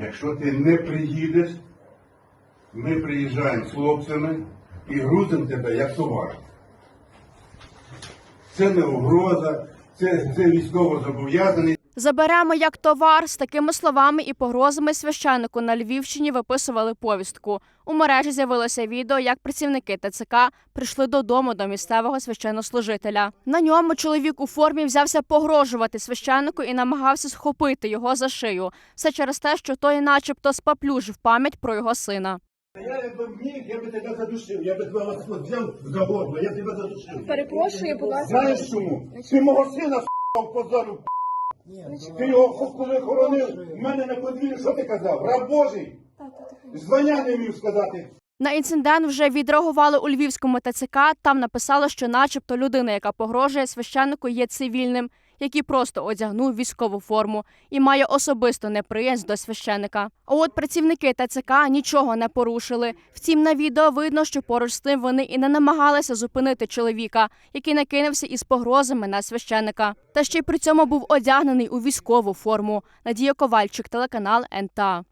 Якщо ти не приїдеш, ми приїжджаємо з хлопцями і грузимо тебе як товар. Це не угроза, це, це військово зобов'язаний. Заберемо як товар з такими словами і погрозами священнику на Львівщині виписували повістку. У мережі з'явилося відео, як працівники ТЦК прийшли додому до місцевого священнослужителя. На ньому чоловік у формі взявся погрожувати священнику і намагався схопити його за шию. Все через те, що той, начебто, спаплюжив пам'ять про його сина. Я би міг, я би тебе задушив, я би тебе взяв за горло, я тебе задушив. Перепрошую, будь ласка. Знаєш чому? Ти мого сина с***ав позорив. Ти його коли хоронив, в мене на подвір'ї, що ти казав? Раб Божий? Звання не вмів сказати. На інцидент вже відреагували у львівському ТЦК. Там написали, що, начебто, людина, яка погрожує священнику, є цивільним, який просто одягнув військову форму і має особисто неприязнь до священника. А от працівники ТЦК нічого не порушили. Втім, на відео видно, що поруч з тим вони і не намагалися зупинити чоловіка, який накинувся із погрозами на священника. Та ще й при цьому був одягнений у військову форму. Надія Ковальчик, телеканал НТА.